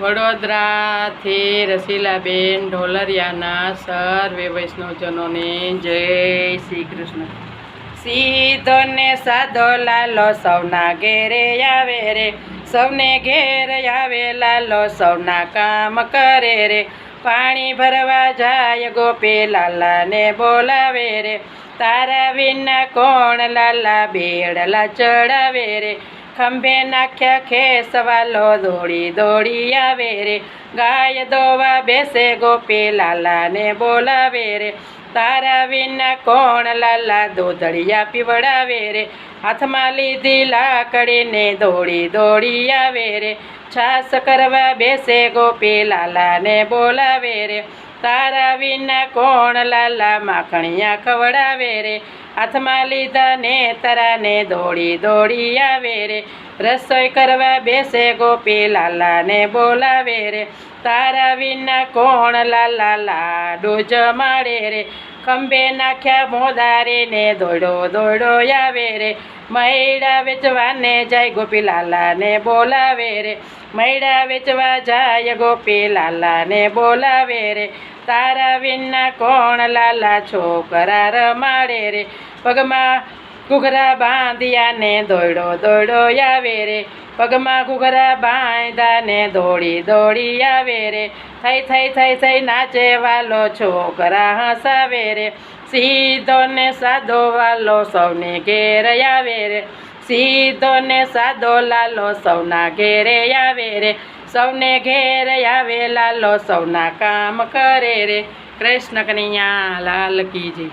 વડોદરાથી રસીલાબેન ઢોલરિયાના સર્વે વૈષ્ણવજનોને જય શ્રી કૃષ્ણ. સીધો ને સાધો લાલો સૌના ઘેરે આવે રે, સૌને ઘેર આવે લાલો સૌના કામ કરે રે. પાણી ભરવા જાય ગોપે લાલાને બોલાવે રે, તારા વિના કોણ લાલા બેડલા ચડાવે રે. ખંભે નાખ્યા ખેસવાલો દોડી દોડી આવે રે. ગાય દોવા બેસે ગોપી લાલાને બોલાવે રે. તારા વિના કોણ લાલા દોધડિયા પીવડાવે રે. હાથમાં લીધી લાકડીને દોડી દોડી આવે રે. છાસ કરવા બેસે ગોપી લાલાને બોલાવે રે. તારા વિના કોણ લાલા માખણિયા ખવડાવે રે? હાથમાં લીધા ને તરાને દોડી દોડી આવે રે. રસોઈ કરવા બેસે ગોપી લાલાને બોલાવે રે. તારા વિના કોણ લાલા લાડુ જમાડે રે? ખંભે નાખ્યા મોદારે ને દોડો દોડો આવે રે. મૈડા વેચવાને જાય ગોપી લાલાને બોલાવે રે. મૈડા વેચવા જાય ગોપી લાલાને બોલાવે રે. તારા વિના કોણ લાલા છોકરા રમાડે રે? પગમાં ઘૂઘરા બાંધ્યા ને દોડો દોડો આવે રે. પગમાં ઘૂઘરા બાંધ્યા ને દોડી દોડી આવે રે. થઈ થઈ થઈ થઈ નાચે વાલો છોકરા હસાવે રે. સીધો ને સાદો વાલો સૌને ઘેર આવે રે. સીધો ને સાદો લાલો સૌના ઘેરે આવે રે. સૌને ઘેર આવે લાલો સૌના કામ કરે રે. કૃષ્ણ કનૈયા લાલ કી જય